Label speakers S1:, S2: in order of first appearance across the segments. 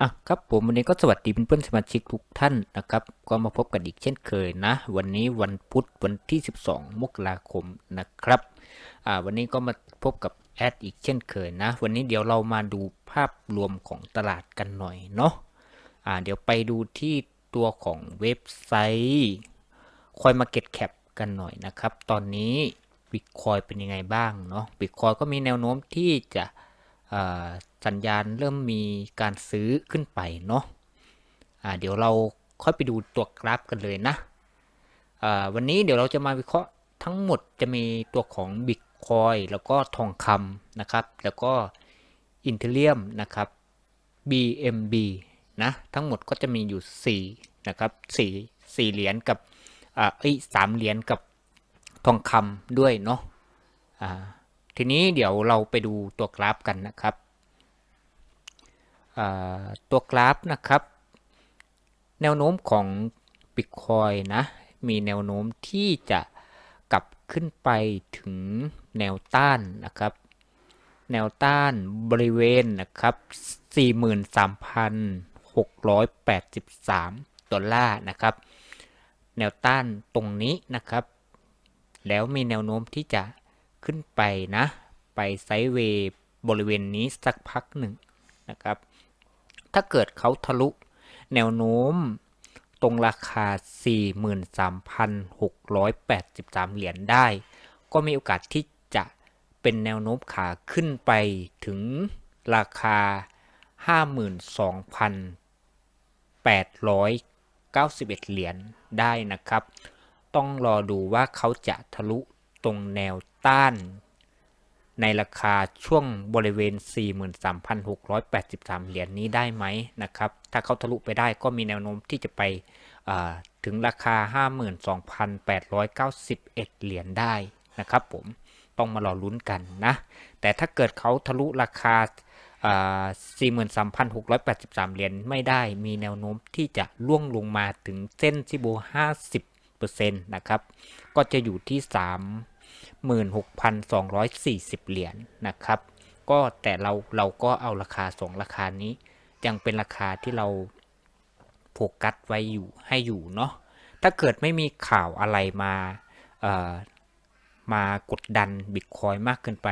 S1: อะครับผมวันนี้ก็สวัสดีเพื่อนสมาชิกทุกท่านนะครับ ก็มาพบกันอีกเช่นเคยนะ วันนี้วันพุธวันที่ 12 มกราคมนะครับอ่าวันนี้ก็มาพบกับแอดอีกเช่นเคยนะ วันนี้เดี๋ยวเรามาดูภาพรวมของตลาดกันหน่อยเนาะอ่าเดี๋ยวไปดูที่ตัวของเว็บไซต์คอยมาเก็ตแคปกันหน่อยนะครับ ตอนนี้บิตคอยเป็นยังไงบ้างเนาะบิตคอยก็มีแนวโน้มที่จะ สัญญาณเริ่มมีการซื้อขึ้นไปเนาะะเดี๋ยวเราค่อยไปดูตัวกราฟกันเลยนะะวันนี้เดี๋ยวเราจะมาวิเคราะห์ทั้งหมดจะมีตัวของบิตคอยแล้วก็ทองคำนะครับ แล้วก็อินเทเลียมนะครับ BMB นะทั้งหมดก็จะมีอยู่ 4 นะครับ 4 4 เหรียญกับอ่าเอ้สามเหรียญกับทองคำด้วยเนาะอ่า ทีนี้เดี๋ยวเราไปดูตัวกราฟกันนะครับ ตัวกราฟนะครับ แนวโน้มของ Bitcoin นะ มีแนวโน้มที่จะกลับขึ้นไปถึงแนวต้านนะครับ แนวต้านบริเวณนะครับ 43,683 ดอลลาร์นะครับ แนวต้านตรงนี้นะครับ แล้วมีแนวโน้มที่จะ ขึ้นไปนะ ไปไซด์เวย์บริเวณนี้สักพักหนึ่งนะครับ ถ้าเกิดเขาทะลุแนวโน้มตรงราคา 43,683 เหรียญได้ ก็มีโอกาสที่จะเป็นแนวโน้มขาขึ้นไปถึงราคา 52,891 เหรียญได้นะครับ ต้องรอดูว่าเขาจะทะลุตรงแนว ต้านในราคาช่วงบริเวณ 43,683 เหรียญนนี้ได้ไหมนะครับ ถ้าเขาทะลุไปได้ก็มีแนวโน้มที่จะไปถึงราคา 52,891 เหรียญได้นะครับผมต้องมารอลุ้นกันนะ แต่ถ้าเกิดเขาทะลุราคา 43,683 เหรียญไม่ได้มีแนวโน้มที่จะล่วงลงมาถึงเส้นซิโบ 50%นะครับ ก็จะอยู่ที่ 36,240 เหรียญนนะครับ ก็แต่เราเราก็เอาราคาสองราคานี้ ยังเป็นราคาที่เราโฟกัสไว้อยู่ให้อยู่เนาะถ้าเกิดไม่มีข่าวอะไรมาเอ่อมากดดันบิตคอยมากเกินไป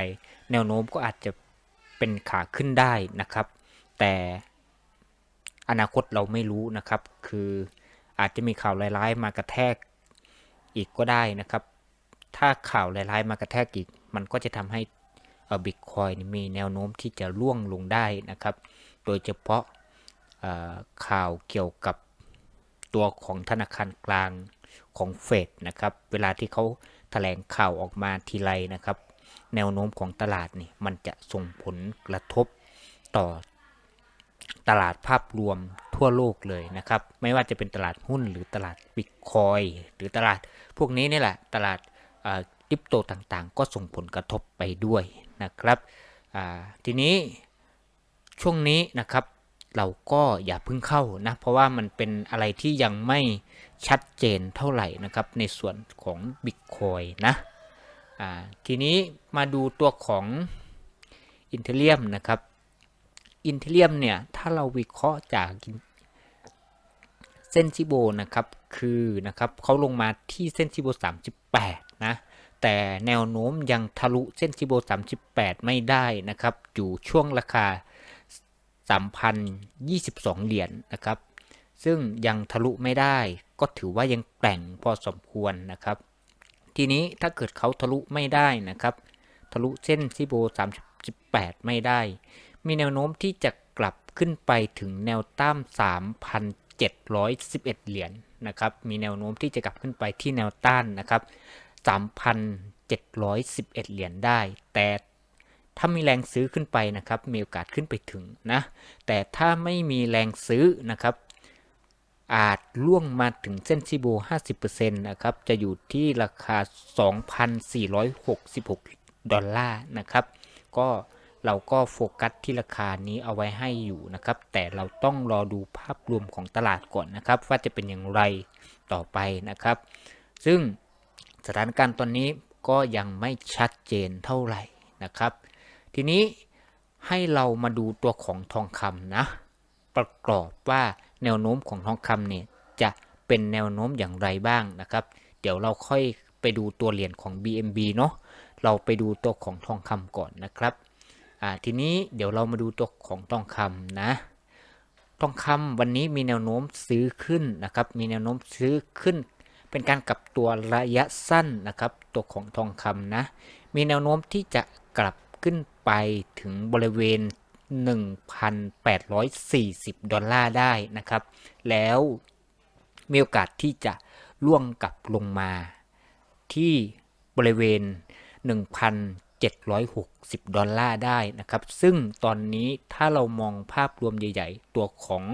S1: แนวโน้มก็อาจจะเป็นขาขึ้นได้นะครับ แต่อนาคตเราไม่รู้นะครับ คืออาจจะมีข่าวร้ายๆมากระแทกอีกก็ได้นะครับ ถ้าข่าวร้ายๆมากระแทกอีก มันก็จะทำให้บิตคอยมีแนวโน้มที่จะร่วงลงได้นะครับ โดยเฉพาะข่าวเกี่ยวกับตัวของธนาคารกลางของเฟดนะครับ เวลาที่เขาแถลงข่าวออกมาทีไรนะครับ แนวโน้มของตลาดนี่มันจะส่งผลกระทบต่อตลาดภาพรวมทั่วโลกเลยนะครับ ไม่ว่าจะเป็นตลาดหุ้นหรือตลาดบิตคอยหรือตลาดพวกนี้นี่แหละ ตลาด คริปโตต่างๆ ก็ส่งผลกระทบไปด้วยนะครับทีนี้ช่วงนี้นะครับเราก็อย่าเพิ่งเข้านะเพราะว่ามันเป็นอะไรที่ยังไม่ชัดเจนเท่าไหร่นะครับในส่วนของ Bitcoin นะทีนี้มาดูตัวของอินเทเลียมนะครับอินเทเลียมเนี่ยถ้าเราวิเคราะห์จากเส้นชิโบนะครับคือนะครับเขาลงมาที่เส้นชิโบ38 นะ แต่แนวโน้มยังทะลุเส้นชิโบ 38 ไม่ได้นะครับ อยู่ช่วงราคา 3,022 เหรียญนนะครับ ซึ่งยังทะลุไม่ได้ก็ถือว่ายังแกร่งพอสมควรนะครับ ทีนี้ถ้าเกิดเขาทะลุไม่ได้นะครับ ทะลุเส้นซิโบ 38 ไม่ได้ มีแนวโน้มที่จะกลับขึ้นไปถึงแนวต้าน3,711 เหรียญนนะครับ มีแนวโน้มที่จะกลับขึ้นไปที่แนวต้านนะครับ 3,711 เหรียญได้ แต่ถ้ามีแรงซื้อขึ้นไปนะครับ มีโอกาสขึ้นไปถึงนะ แต่ถ้าไม่มีแรงซื้อนะครับ อาจล่วงมาถึงเส้นซิโบ 50%นะครับ จะอยู่ที่ราคา 2,466 ดอลลาร์นะครับ ก็เราก็โฟกัสที่ราคานี้เอาไว้ให้อยู่นะครับ แต่เราต้องรอดูภาพรวมของตลาดก่อนนะครับ ว่าจะเป็นอย่างไรต่อไปนะครับ ซึ่ง สถานการณ์ตอนนี้ก็ยังไม่ชัดเจนเท่าไหร่นะครับ ทีนี้ให้เรามาดูตัวของทองคำนะ ประกอบว่าแนวโน้มของทองคำเนี่ยจะเป็นแนวโน้มอย่างไรบ้างนะครับ เดี๋ยวเราค่อยไปดูตัวเหรียญของ BMB เนาะเราไปดูตัวของทองคำก่อนนะครับทีนี้เดี๋ยวเรามาดูตัวของทองคำนะทองคำวันนี้มีแนวโน้มซื้อขึ้นนะครับ มีแนวโน้มซื้อขึ้น เป็นการกลับตัวระยะสั้นนะครับ ตัวของทองคำนะ มีแนวโน้มที่จะกลับขึ้นไปถึงบริเวณ 1,840 ดอลลาร์ได้นะครับ แล้วมีโอกาสที่จะล่วงกลับลงมา ที่บริเวณ 1,760 ดอลลาร์ได้นะครับ ซึ่งตอนนี้ถ้าเรามองภาพรวมใหญ่ ๆ ตัวของ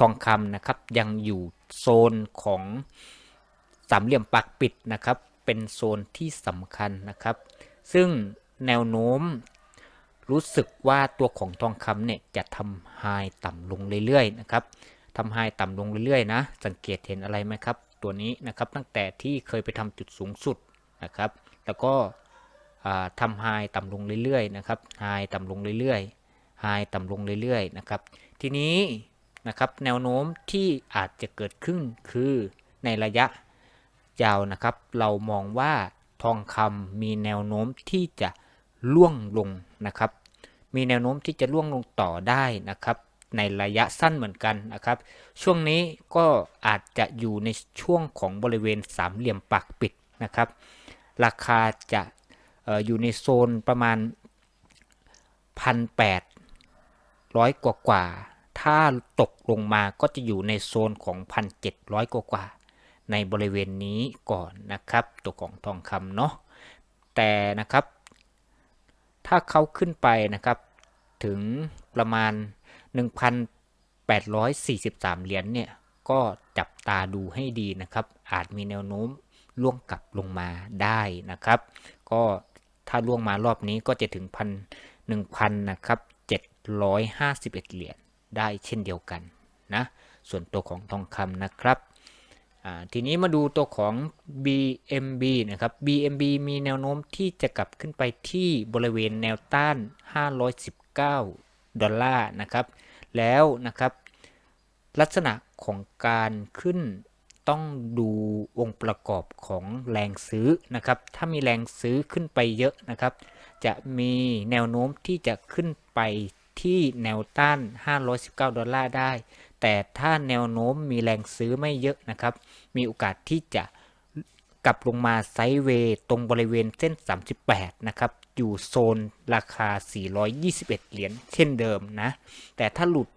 S1: ทองคำนะครับยังอยู่โซนของามเหลี่ยมปากปิดนะครับ เป็นโซนที่สำคัญนะครับ ซึ่งแนวโน้มรู้สึกว่าตัวของทองคำเนี่ยจะทำไฮต่ำลงเรื่อยๆนะครับทำไฮต่ำลงเรื่อยๆนะ สังเกตเห็นอะไรไหมครับ ตัวนี้นะครับตั้งแต่ที่เคยไปทำจุดสูงสุดนะครับ แล้วก็ทำไฮต่ำลงเรื่อยๆนะครับไฮต่ำลงเรื่อยๆไฮต่ำลงเรื่อยๆนะครับ ทีนี้นะครับแนวโน้มที่อาจจะเกิดขึ้นคือในระยะ ยาวนะครับ เรามองว่าทองคำมีแนวโน้มที่จะล่วงลงนะครับ มีแนวโน้มที่จะล่วงลงต่อได้นะครับ ในระยะสั้นเหมือนกันนะครับ ช่วงนี้ก็อาจจะอยู่ในช่วงของบริเวณสามเหลี่ยมปากปิดนะครับ ราคาจะอออยู่ในโซนประมาณพันแปดร้อยกว่ากว่า ถ้าตกลงมาก็จะอยู่ในโซนของพันเจ็ดร้อยกว่ากว่า ในบริเวณนี้ก่อนนะครับ ตัวของทองคำเนาะแต่นะครับ ถ้าเขาขึ้นไปนะครับ ถึงประมาณ 1,843 เหรียญเนี่ย ก็จับตาดูให้ดีนะครับ อาจมีแนวโน้มล่วงกลับลงมาได้นะครับ ก็ถ้าล่วงมารอบนี้ก็จะถึงพันหนึ่งพันนะครับ751เหรียญได้เช่นเดียวกันนะ ส่วนตัวของทองคำนะครับ ทีนี้มาดูตัวของ BMB นะครับ BMB มีแนวโน้มที่จะกลับขึ้นไปที่บริเวณแนวต้าน 519 ดอลลาร์นะครับ แล้วนะครับ ลักษณะของการขึ้นต้องดูองค์ประกอบของแรงซื้อนะครับ ถ้ามีแรงซื้อขึ้นไปเยอะนะครับ จะมีแนวโน้มที่จะขึ้นไปที่แนวต้าน 519 ดอลลาร์ได้ แต่ถ้าแนวโน้มมีแรงซื้อไม่เยอะนะครับ มีโอกาสที่จะกลับลงมาไซด์เวย์ตรงบริเวณเส้น 38 นะครับ อยู่โซนราคา 421 เหรียญเช่นเดิมนะ แต่ถ้าหลุด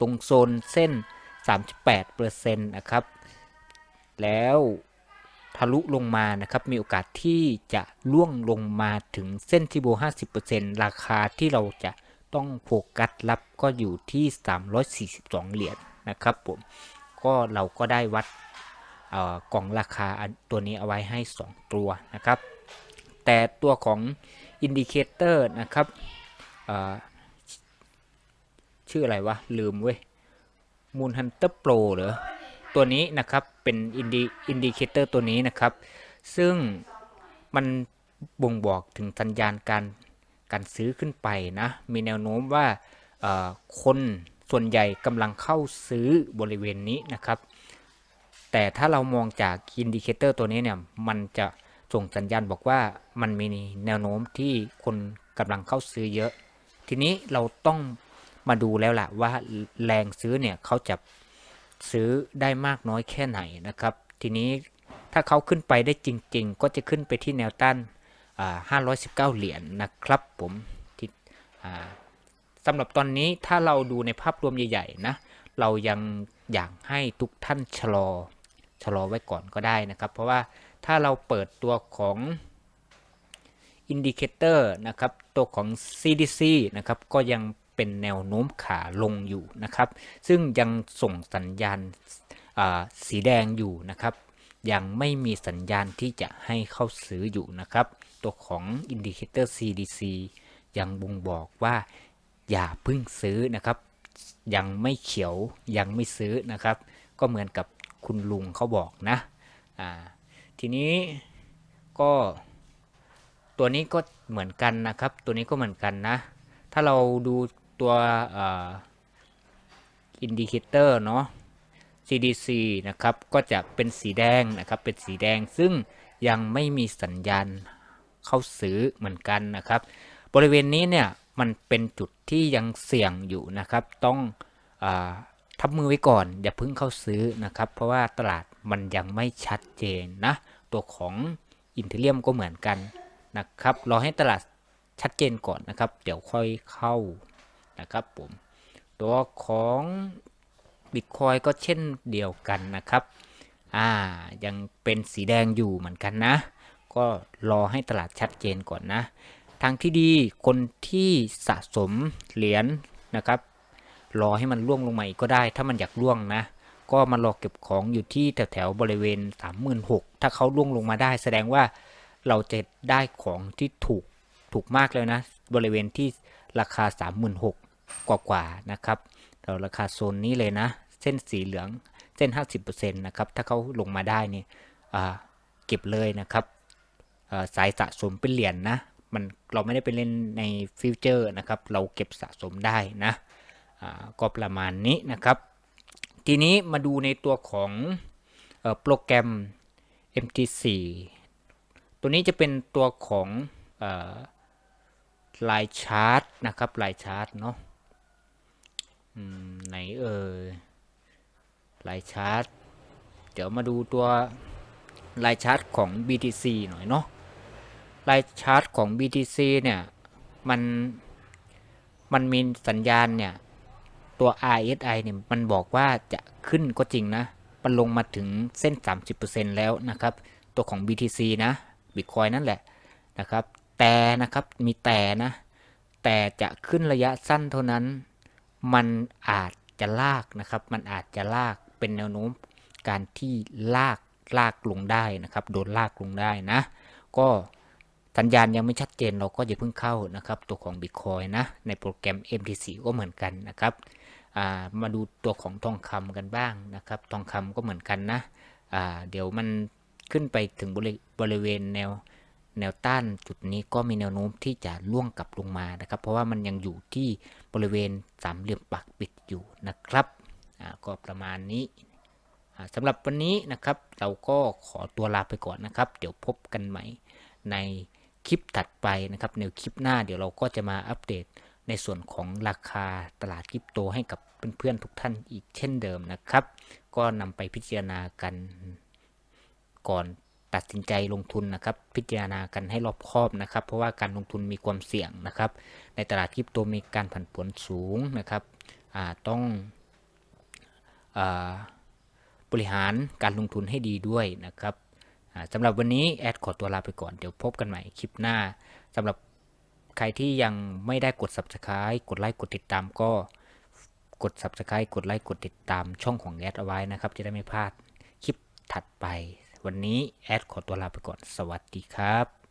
S1: ตรงโซนเส้น 38%นะครับ แล้วทะลุลงมานะครับ มีโอกาสที่จะล่วงลงมาถึงเส้นที่โบ50%ราคาที่เราจะ ต้องโฟกัสรับก็อยู่ที่ 342 เหรียญนะครับผม ก็เราก็ได้วัดกล่องราคาตัวนี้เอาไว้ให้ 2 ตัวนะครับ แต่ตัวของอินดิเคเตอร์นะครับชื่ออะไรวะ ลืมเว้ยมูนฮันเตอร์โปรเหรอ ตัวนี้นะครับเป็นอินดิอินดิเคเตอร์ตัวนี้นะครับ ซึ่งมันบ่งบอกถึงสัญญาณการ การซื้อขึ้นไปนะ มีแนวโน้มว่าคนส่วนใหญ่กำลังเข้าซื้อบริเวณนี้นะครับ แต่ถ้าเรามองจากอินดิเคเตอร์ตัวนี้เนี่ย มันจะส่งสัญญาณบอกว่ามันมีแนวโน้มที่คนกำลังเข้าซื้อเยอะ ทีนี้เราต้องมาดูแล้วล่ะว่าแรงซื้อเนี่ยเขาจะซื้อได้มากน้อยแค่ไหนนะครับ ทีนี้ถ้าเขาขึ้นไปได้จริง ๆ ก็จะขึ้นไปที่แนวต้าน 519 เหรียญนะครับผมที่สำหรับตอนนี้ถ้าเราดูในภาพรวมใหญ่ๆนะเรายังอยากให้ทุกท่านชะลอชะลอไว้ก่อนก็ได้นะครับ เพราะว่าถ้าเราเปิดตัวของอินดิเคเตอร์นะครับตัวของ CDC นะครับก็ยังเป็นแนวโน้มขาลงอยู่นะครับ ซึ่งยังส่งสัญญาณสีแดงอยู่นะครับ ยังไม่มีสัญญาณที่จะให้เข้าซื้ออยู่นะครับ ตัวของอินดิเคเตอร์ CDC ยังบ่งบอกว่าอย่าพึ่งซื้อนะครับ ยังไม่เขียวยังไม่ซื้อนะครับ ก็เหมือนกับคุณลุงเขาบอกนะอ่าทีนี้ก็ตัวนี้ก็เหมือนกันนะครับ ตัวนี้ก็เหมือนกันนะ ถ้าเราดูตัวอินดิเคเตอร์เนาะ CDC นะครับก็จะเป็นสีแดงนะครับเป็นสีแดงซึ่งยังไม่มีสัญญาณเข้าซื้อเหมือนกันนะครับ บริเวณนี้เนี่ยมันเป็นจุดที่ยังเสี่ยงอยู่นะครับ ต้องอทับมือไว้ก่อน อย่าเพิ่งเข้าซื้อนะครับ เพราะว่าตลาดมันยังไม่ชัดเจนนะ ตัวของอินเทเลียมก็เหมือนกันนะครับรอให้ตลาดชัดเจนก่อนนะครับ เดี๋ยวค่อยเข้านะครับผม ตัวของ บิตคอยก็เช่นเดียวกันนะครับ อ่า ยังเป็นสีแดงอยู่เหมือนกันนะ ก็รอให้ตลาดชัดเจนก่อนนะ ทางที่ดีคนที่สะสมเหรียญนะครับ รอให้มันล่วงลงมาอีกก็ได้ ถ้ามันอยากล่วงนะ ก็มารอเก็บของอยู่ที่แถวแถวๆบริเวณ 36,000ถ้าเขาล่วงลงมาได้ แสดงว่าเราจะได้ของที่ถูกถูกมากเลยนะ บริเวณที่ราคา 36,000กว่ากว่าๆนะครับ เราราคาโซนนี้เลยนะ เส้นสีเหลืองเส้น 50%นะครับ ถ้าเขาลงมาได้เนี่ยเก็บเลยนะครับสายสะสมเป็นเหรียญนะ มันเราไม่ได้ไปเล่นในฟิวเจอร์นะครับ เราเก็บสะสมได้นะก็ประมาณนี้นะครับ ทีนี้มาดูในตัวของอโปรแกรม MT4 ตัวนี้จะเป็นตัวของอลายชาร์ตนะครับลายชาร์ตเนาะ อืม ไหนเอ่ยลายชาร์ตเดี๋ยวมาดูตัวลายชาร์ตของ BTC หน่อยเนาะลายชาร์ตของ BTC เนี่ย มัน มันมีสัญญาณเนี่ย ตัว RSI เนี่ย มันบอกว่าจะขึ้นก็จริงนะ มันลงมาถึงเส้น 30%แล้วนะครับ ตัวของ BTC นะ Bitcoin นั่นแหละนะครับ แต่นะครับ มีแต่นะ แต่จะขึ้นระยะสั้นเท่านั้น มันอาจจะลากนะครับ มันอาจจะลากเป็นแนวโน้มการที่ลากลากลงได้นะครับ โดนลากลงได้นะ ก็สัญญาณยังไม่ชัดเจนเราก็อย่าเพิ่งเข้านะครับ ตัวของ Bitcoin นะ ในโปรแกรม MT4 ก็เหมือนกันนะครับามาดูตัวของทองคำกันบ้างนะครับ ทองคำก็เหมือนกันนะ เดี๋ยวมันขึ้นไปถึงบริบริเวณแนว แนวต้านจุดนี้ก็มีแนวโน้มที่จะล่วงกลับลงมานะครับ เพราะว่ามันยังอยู่ที่บริเวณสามเหลี่ยมปักปิดอยู่นะครับอ่าก็ประมาณนี้อ่าสำหรับวันนี้นะครับ เราก็ขอตัวลาไปก่อนนะครับ เดี๋ยวพบกันใหม่ในคลิปถัดไปนะครับ ในคลิปหน้าเดี๋ยวเราก็จะมาอัปเดตในส่วนของราคาตลาดคริปโตให้กับเพื่อนๆทุกท่านอีกเช่นเดิมนะครับ ก็นำไปพิจารณากันก่อน ตัดสินใจลงทุนนะครับ พิจารณากันให้รอบคอบนะครับ เพราะว่าการลงทุนมีความเสี่ยงนะครับ ในตลาดคริปโตมีการผันผวนสูงนะครับต้องอบริหารการลงทุนให้ดีด้วยนะครับสำหรับวันนี้แอดขอตัวลาไปก่อน เดี๋ยวพบกันใหม่คลิปหน้าสำหรับใครที่ยังไม่ได้กด subscribe กดไลค์กดติดตามก็กด subscribe กดไลค์กดติดตามช่องของแอดเอาไว้นะครับ จะได้ไม่พลาดคลิปถัดไป วันนี้แอดขอตัวลาไปก่อน สวัสดีครับ